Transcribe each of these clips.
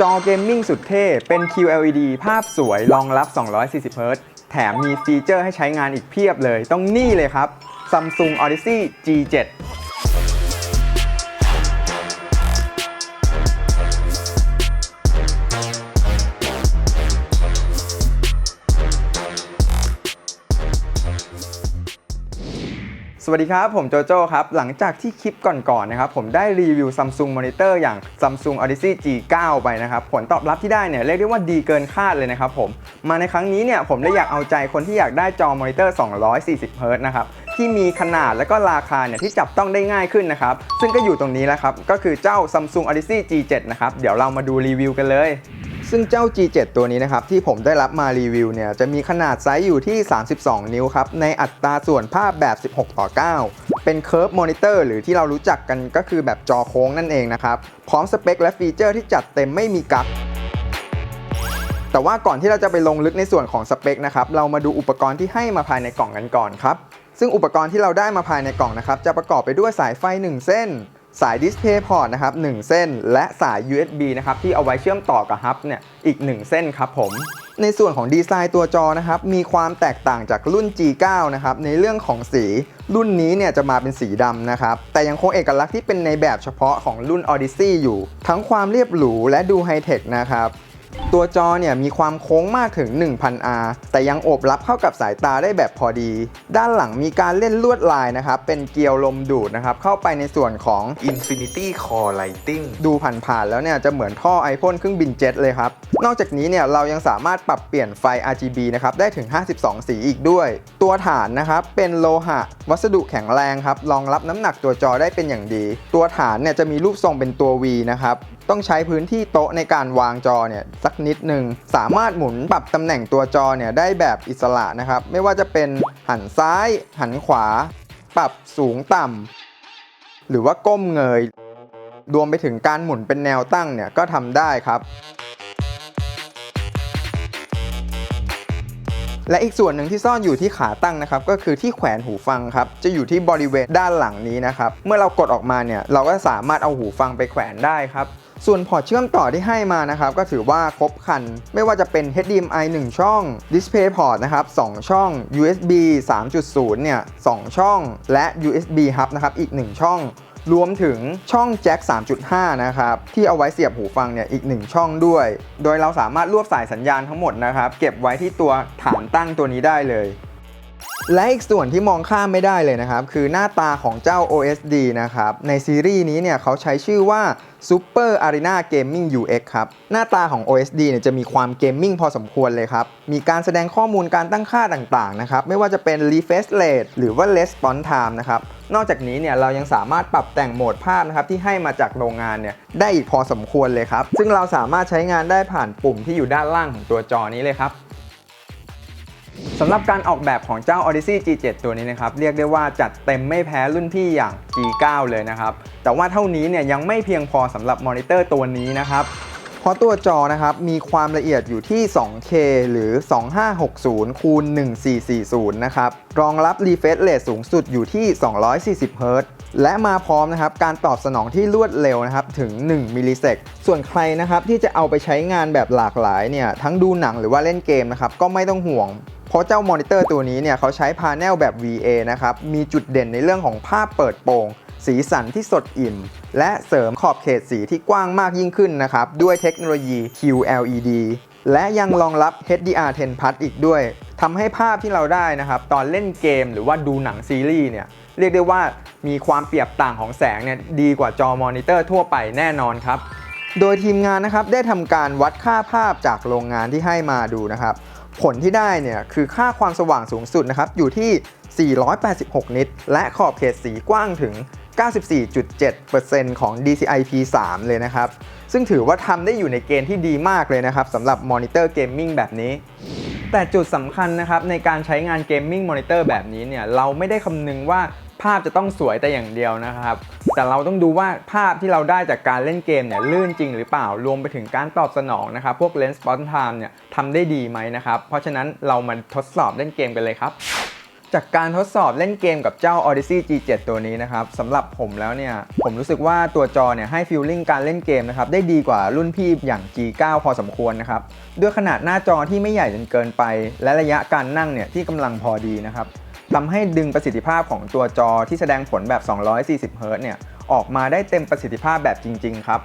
จอเกมมิ่งสุดเท่ เป็น QLED ภาพสวยรองรับ 240เฮิรตซ์แถมมีฟีเจอร์ให้ใช้งานอีกเพียบเลย ต้องนี่เลยครับ Samsung Odyssey G7 สวัสดีครับ ผมโจโจ้ครับ หลังจากที่คลิปก่อนๆนะครับผมได้รีวิว Samsung Monitor อย่าง Samsung Odyssey G9 ไปนะครับ ผลตอบรับที่ได้เนี่ยเรียกได้ว่าดีเกินคาดเลยนะครับผมมาในครั้งนี้เนี่ยผมเลยอยากเอาใจคนที่อยากได้จอมอนิเตอร์ 240 Hz นะครับที่มีขนาดและก็ราคาเนี่ยที่จับต้องได้ง่ายขึ้นนะครับ ซึ่งก็อยู่ตรงนี้แล้วครับ ก็คือเจ้า Samsung Odyssey G7 นะครับเดี๋ยวเรามาดูรีวิวกันเลย ซึ่งเจ้า G7 ตัวนี้นะครับที่ผมได้รับมารีวิวเนี่ยจะมีขนาดไซส์อยู่ที่ 32 นิ้วครับในอัตราส่วนภาพแบบ 16 ต่อ 9 เป็น Curve Monitor หรือที่เรารู้จักกันก็คือแบบจอโค้งนั่นเองนะครับ พร้อมสเปคและฟีเจอร์ที่จัดเต็มไม่มีกั๊กแต่ว่าก่อนที่เราจะไปลงลึกในส่วนของสเปคนะครับเรามาดูอุปกรณ์ที่ให้มาภายในกล่องกันก่อนครับซึ่งอุปกรณ์ที่เราได้มาภายในกล่องนะครับจะประกอบไปด้วยสายไฟ 1 เส้น สาย Display Port นะครับ1เส้น และสาย USB นะครับที่เอาไว้เชื่อมต่อกับฮับเนี่ยอีก 1 เส้นครับผม ในส่วนของดีไซน์ตัวจอนะครับมีความแตกต่างจากรุ่น G9 นะครับในเรื่องของสีรุ่นนี้เนี่ยจะมาเป็นสีดำนะครับ แต่ยังคงเอกลักษณ์ที่เป็นในแบบเฉพาะของรุ่น Odyssey อยู่ ทั้งความเรียบหรูและดูไฮเทคนะครับ ตัวจอเนี่ยมีความโค้งมากถึง 1000R แต่ยังโอบรับเข้ากับสายตาได้แบบพอดี ด้านหลังมีการเล่นลวดลายนะครับ เป็นเกลียวลมดูดนะครับ เข้าไปในส่วนของ Infinity Core Lighting ดูผ่านๆแล้วเนี่ยจะเหมือนท่อไอพ่นเครื่องบินเจ็ตเลยครับ นอกจากนี้เนี่ยเรายังสามารถปรับเปลี่ยนไฟ RGB นะครับ ได้ถึง 52 สีอีกด้วย ตัวฐานนะครับเป็นโลหะ วัสดุแข็งแรงครับรองรับน้ำหนักตัวจอได้เป็นอย่างดี ตัวฐานเนี่ยจะมีรูปทรงเป็นตัว V นะครับ ต้องใช้พื้นที่โต๊ะในการวางจอเนี่ยสักนิดหนึ่งสามารถหมุนปรับตำแหน่งตัวจอเนี่ยได้แบบอิสระนะครับ ไม่ว่าจะเป็นหันซ้าย หันขวา ปรับสูงต่ำหรือว่าก้มเงย รวมไปถึงการหมุนเป็นแนวตั้งเนี่ยก็ทำได้ครับและอีกส่วนหนึ่งที่ซ่อนอยู่ที่ขาตั้งนะครับ ก็คือที่แขวนหูฟังครับ จะอยู่ที่บริเวณด้านหลังนี้นะครับ เมื่อเรากดออกมาเนี่ย เราก็สามารถเอาหูฟังไปแขวนได้ครับ ส่วนพอร์ตเชื่อมต่อที่ให้มานะครับก็ถือว่าครบครัน ไม่ว่าจะเป็น HDMI 1 ช่อง DisplayPort นะครับ2ช่อง USB 3.0 เนี่ย 2 ช่อง และ USB Hub นะครับอีก 1 ช่อง รวมถึงช่องแจ็ค 3.5 นะครับ ที่เอาไว้เสียบหูฟังเนี่ยอีก 1 ช่องด้วย โดยเราสามารถรวบสายสัญญาณทั้งหมดนะครับ เก็บไว้ที่ตัวฐานตั้งตัวนี้ได้เลย และอีกส่วนที่มองข้ามไม่ได้เลยนะครับ คือหน้าตาของเจ้า OSD นะครับ ในซีรีส์นี้เนี่ยเขาใช้ชื่อว่า Super Arena Gaming UX ครับ หน้าตาของ OSD เนี่ยจะมีความเกมมิ่งพอสมควรเลยครับ มีการแสดงข้อมูลการตั้งค่าต่างๆนะครับ ไม่ว่าจะเป็น refresh rate หรือว่า response time นะครับ นอกจากนี้เนี่ยเรายังสามารถปรับแต่งโหมดภาพนะครับที่ให้มาจากโรงงานเนี่ยได้อีกพอสมควรเลยครับ ซึ่งเราสามารถใช้งานได้ผ่านปุ่มที่อยู่ด้านล่างของตัวจอนี้เลยครับ สำหรับการออกแบบของเจ้า Odyssey G7 ตัวนี้นะครับ เรียกได้ว่าจัดเต็มไม่แพ้รุ่นพี่อย่าง G9 เลยนะครับ แต่ว่าเท่านี้เนี่ยยังไม่เพียงพอสำหรับมอนิเตอร์ตัวนี้นะครับ ราะตัวจอนะครับมีความละเอียดอยู่ที่ 2K หรือ 2560คูณ1440 นะครับ รองรับ refresh rate สูงสุดอยู่ที่ 240 Hz และมาพร้อมนะครับการตอบสนองที่รวดเร็วนะครับถึง 1 มิลลิเซก ส่วนใครนะครับที่จะเอาไปใช้งานแบบหลากหลายเนี่ยทั้งดูหนังหรือว่าเล่นเกมนะครับก็ไม่ต้องห่วงเพราะเจ้ามอนิเตอร์ตัวนี้เนี่ยเขาใช้พาเนลแบบ VA นะครับมีจุดเด่นในเรื่องของภาพเปิดโปร่ง สีสันที่สดอิ่ม และเสริมขอบเขตสีที่กว้างมากยิ่งขึ้นนะครับ ด้วยเทคโนโลยี QLED และยังรองรับ HDR10 Plus อีกด้วยทำให้ภาพที่เราได้นะครับ ตอนเล่นเกมหรือว่าดูหนังซีรีส์เนี่ยเรียกได้ว่ามีความเปรียบต่างของแสงเนี่ยดีกว่าจอมอนิเตอร์ทั่วไปแน่นอนครับ โดยทีมงานนะครับได้ทำการวัดค่าภาพจากโรงงานที่ให้มาดูนะครับ ผลที่ได้เนี่ยคือค่าความสว่างสูงสุดนะครับอยู่ที่ 486 นิต และขอบเขตสีกว้างถึง 94.7%ของ DCI P3 เลยนะครับ ซึ่งถือว่าทำได้อยู่ในเกณฑ์ที่ดีมากเลยนะครับสำหรับมอนิเตอร์เกมมิ่งแบบนี้ แต่จุดสำคัญนะครับในการใช้งานเกมมิ่งมอนิเตอร์แบบนี้เนี่ยเราไม่ได้คำนึงว่าภาพจะต้องสวยแต่อย่างเดียวนะครับ แต่เราต้องดูว่าภาพที่เราได้จากการเล่นเกมเนี่ยลื่นจริงหรือเปล่า รวมไปถึงการตอบสนองนะครับ พวก Lens Response Time เนี่ยทำได้ดีไหมนะครับ เพราะฉะนั้นเรามาทดสอบเล่นเกมกันเลยครับ จากการทดสอบเล่นเกมกับเจ้า Odyssey G7 ตัวนี้นะครับสำหรับผมแล้วเนี่ย ผมรู้สึกว่าตัวจอเนี่ยให้ฟีลลิ่งการเล่นเกมนะครับ ได้ดีกว่ารุ่นพี่อย่าง G9 พอสมควรนะครับ ด้วยขนาดหน้าจอที่ไม่ใหญ่จนเกินไป และระยะการนั่งเนี่ยที่กำลังพอดีนะครับทำให้ดึงประสิทธิภาพของตัวจอที่แสดงผลแบบ 240 Hz เนี่ยออกมาได้เต็มประสิทธิภาพแบบจริง ๆ ครับ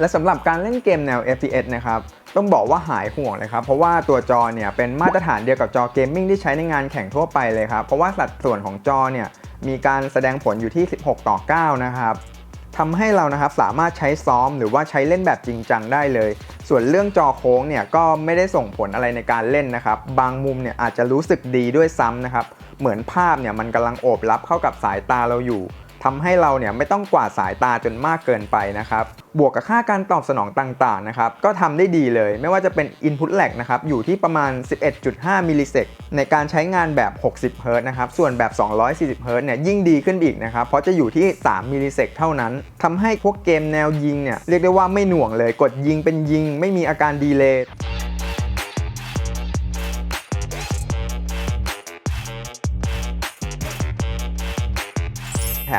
และสำหรับการเล่นเกมแนว FPS นะครับ ต้องบอกว่าหายห่วงเลยครับ เพราะว่าตัวจอเนี่ยเป็นมาตรฐานเดียวกับจอเกมมิ่งที่ใช้ในงานแข่งทั่วไปเลยครับ เพราะว่าสัดส่วนของจอเนี่ยมีการแสดงผลอยู่ที่ 16 ต่อ 9 นะครับทำให้เรานะครับสามารถใช้ซ้อมหรือว่าใช้เล่นแบบจริงจังได้เลย ส่วนเรื่องจอโค้งเนี่ยก็ไม่ได้ส่งผลอะไรในการเล่นนะครับ บางมุมเนี่ยอาจจะรู้สึกดีด้วยซ้ำนะครับ เหมือนภาพเนี่ยมันกำลังโอบรับเข้ากับสายตาเราอยู่ ทำให้เราเนี่ยไม่ต้องกวาดสายตาจนมากเกินไปนะครับ บวกกับค่าการตอบสนองต่างๆนะครับ ก็ทำได้ดีเลย ไม่ว่าจะเป็น Input lag นะครับ อยู่ที่ประมาณ 11.5 มิลลิเซกในการใช้งานแบบ 60 Hz นะครับ ส่วนแบบ 240 Hz เนี่ยยิ่งดีขึ้นอีกนะครับ เพราะจะอยู่ที่ 3มิลลิเซกเท่านั้น ทำให้พวกเกมแนวยิงเนี่ยเรียกได้ว่าไม่หน่วงเลย กดยิงเป็นยิง ไม่มีอาการดีเลย์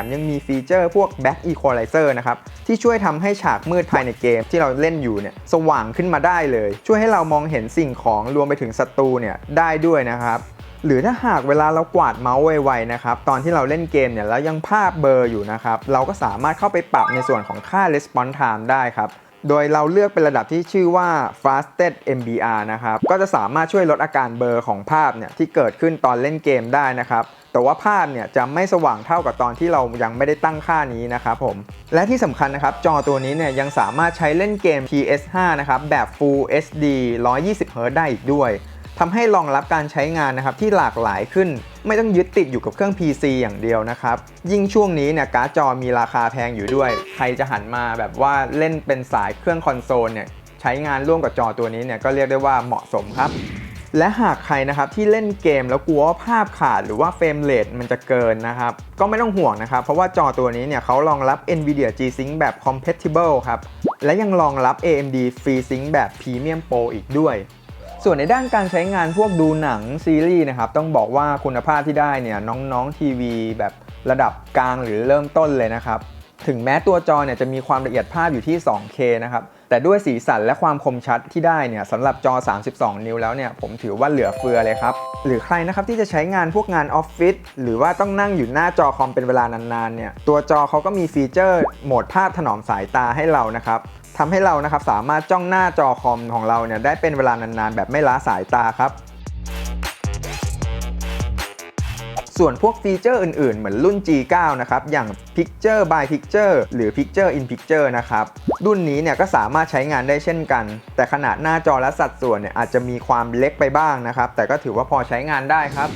มยังมีฟีเจอร์พวก Back Equalizer นะครับ ที่ช่วยทำให้ฉากมืดภายในเกมที่เราเล่นอยู่เนี่ยสว่างขึ้นมาได้เลย ช่วยให้เรามองเห็นสิ่งของรวมไปถึงศัตรูเนี่ยได้ด้วยนะครับหรือถ้าหากเวลาเรากวาดเมาส์ไวๆนะครับตอนที่เราเล่นเกมเนี่ยแล้วยังภาพเบลอร์อยู่นะครับเราก็สามารถเข้าไปปรับในส่วนของค่า response time ได้ครับ โดยเราเลือกเป็นระดับที่ชื่อว่า fastest MBR นะครับก็จะสามารถช่วยลดอาการเบลอของภาพเนี่ยที่เกิดขึ้นตอนเล่นเกมได้นะครับ แต่ว่าภาพเนี่ยจะไม่สว่างเท่ากับตอนที่เรายังไม่ได้ตั้งค่านี้นะครับผม และที่สำคัญนะครับ จอตัวนี้เนี่ยยังสามารถใช้เล่นเกม PS5 นะครับ แบบ Full HD 120 Hz ได้อีกด้วยทำให้รองรับการใช้งานนะครับที่หลากหลายขึ้น ไม่ต้องยึดติดอยู่กับเครื่อง PC อย่างเดียวนะครับ ยิ่งช่วงนี้เนี่ยการ์ดจอมีราคาแพงอยู่ด้วย ใครจะหันมาแบบว่าเล่นเป็นสายเครื่องคอนโซลเนี่ยใช้งานร่วมกับจอตัวนี้เนี่ยก็เรียกได้ว่าเหมาะสมครับ และหากใครนะครับที่เล่นเกมแล้วกลัวว่าภาพขาดหรือว่าเฟรมเรทมันจะเกินนะครับ ก็ไม่ต้องห่วงนะครับ เพราะว่าจอตัวนี้เนี่ยเขารองรับ NVIDIA G-Sync แบบ Compatible ครับ และยังรองรับ AMD FreeSync แบบ Premium Pro อีกด้วย ส่วนในด้านการใช้งานพวกดูหนังซีรีส์นะครับ ต้องบอกว่าคุณภาพที่ได้เนี่ยน้องๆทีวีแบบระดับกลางหรือเริ่มต้นเลยนะครับ ถึงแม้ตัวจอเนี่ยจะมีความละเอียดภาพอยู่ที่ 2K นะครับ แต่ด้วยสีสันและความคมชัดที่ได้เนี่ยสำหรับจอ 32 นิ้วแล้วเนี่ยผมถือว่าเหลือเฟือเลยครับ หรือใครนะครับที่จะใช้งานพวกงานออฟฟิศหรือว่าต้องนั่งอยู่หน้าจอคอมเป็นเวลานานๆเนี่ยตัวจอเขาก็มีฟีเจอร์โหมดภาพถนอมสายตาให้เรานะครับทำให้เรานะครับสามารถจ้องหน้าจอคอมของเราเนี่ยได้เป็นเวลานานๆ แบบไม่ล้าสายตาครับ ส่วนพวกฟีเจอร์อื่นๆ เหมือนรุ่น G9 นะครับ อย่าง Picture by Picture หรือ Picture in Picture นะครับ รุ่นนี้เนี่ยก็สามารถใช้งานได้เช่นกัน แต่ขนาดหน้าจอและสัดส่วนเนี่ยอาจจะมีความเล็กไปบ้างนะครับ แต่ก็ถือว่าพอใช้งานได้ครับ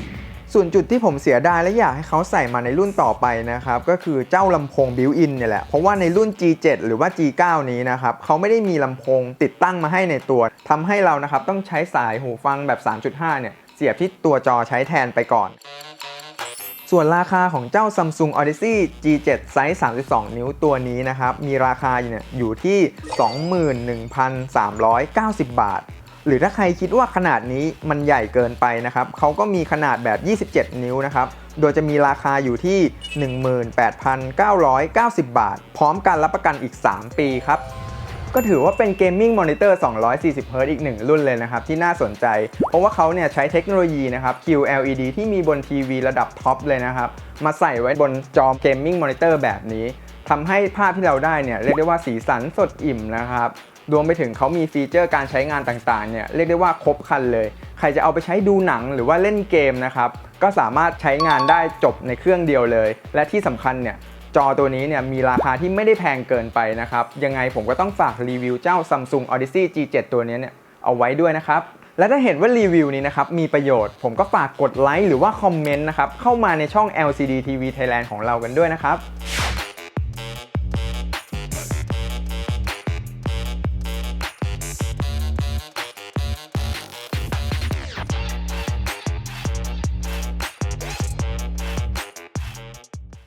ส่วนจุดที่ผมเสียดายและอยากให้เขาใส่มาในรุ่นต่อไปนะครับ ก็คือเจ้าลำโพงบิวอินเนี่ยแหละ เพราะว่าในรุ่น G7 หรือว่า G9 นี้นะครับ เขาไม่ได้มีลำโพงติดตั้งมาให้ในตัวทำให้เรานะครับต้องใช้สายหูฟังแบบ 3.5 เนี่ย เสียบที่ตัวจอใช้แทนไปก่อน ส่วนราคาของเจ้า Samsung Odyssey G7 ไซส์ 32 นิ้วตัวนี้นะครับ มีราคาอยู่เนี่ยอยู่ที่ 21,390 บาท หรือถ้าใครคิดว่าขนาดนี้มันใหญ่เกินไปนะครับ เขาก็มีขนาดแบบ 27 นิ้วนะครับ โดยจะมีราคาอยู่ที่ 18,990 บาท พร้อมการรับประกันอีก 3 ปีครับ ก็ถือว่าเป็นเกมมิ่งมอนิเตอร์240 Hz อีกหนึ่งรุ่นเลยนะครับ ที่น่าสนใจ เพราะว่าเขาเนี่ยใช้เทคโนโลยีนะครับ QLED ที่มีบนทีวีระดับท็อปเลยนะครับ มาใส่ไว้บนจอเกมมิ่งมอนิเตอร์แบบนี้ทำให้ภาพที่เราได้เนี่ยเรียกได้ว่าสีสันสดอิ่มนะครับรวมไปถึงเขามีฟีเจอร์การใช้งานต่างๆ เนี่ยเรียกได้ว่าครบครันเลย ใครจะเอาไปใช้ดูหนังหรือว่าเล่นเกมนะครับ ก็สามารถใช้งานได้จบในเครื่องเดียวเลย และที่สำคัญเนี่ย จอตัวนี้เนี่ยมีราคาที่ไม่ได้แพงเกินไปนะครับ ยังไงผมก็ต้องฝากรีวิวเจ้า Samsung Odyssey G7 ตัวนี้เนี่ยเอาไว้ด้วยนะครับ และถ้าเห็นว่ารีวิวนี้นะครับมีประโยชน์ ผมก็ฝากกดไลค์หรือว่าคอมเมนต์นะครับเข้ามาในช่อง LCD TV Thailand ของเรากันด้วยนะครับ